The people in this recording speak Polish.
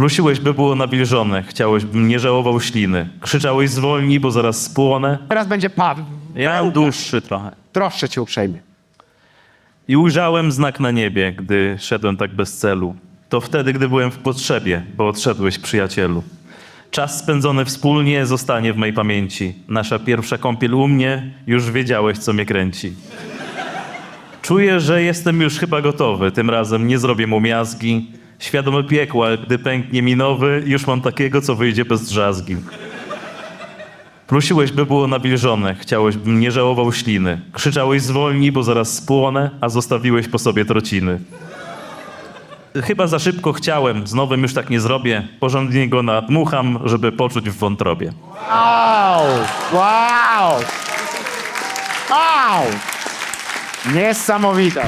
Prosiłeś, by było nawilżone, chciałeś, bym nie żałował śliny. Krzyczałeś zwolnij, bo zaraz spłonę. Teraz będzie Paweł. Ja dłuższy trochę. Troszczę cię uprzejmie. I ujrzałem znak na niebie, gdy szedłem tak bez celu. To wtedy, gdy byłem w potrzebie, bo odszedłeś, przyjacielu. Czas spędzony wspólnie zostanie w mej pamięci. Nasza pierwsza kąpiel u mnie, już wiedziałeś, co mnie kręci. Czuję, że jestem już chyba gotowy. Tym razem nie zrobię mu miazgi. Świadomy piekła, gdy pęknie mi nowy, już mam takiego, co wyjdzie bez drzazgi. Prosiłeś, by było nawilżone, chciałeś, bym nie żałował śliny. Krzyczałeś zwolnij, bo zaraz spłonę, a zostawiłeś po sobie trociny. Chyba za szybko chciałem, z nowym już tak nie zrobię. Porządnie go nadmucham, żeby poczuć w wątrobie. Wow! Wow! Wow! Niesamowite.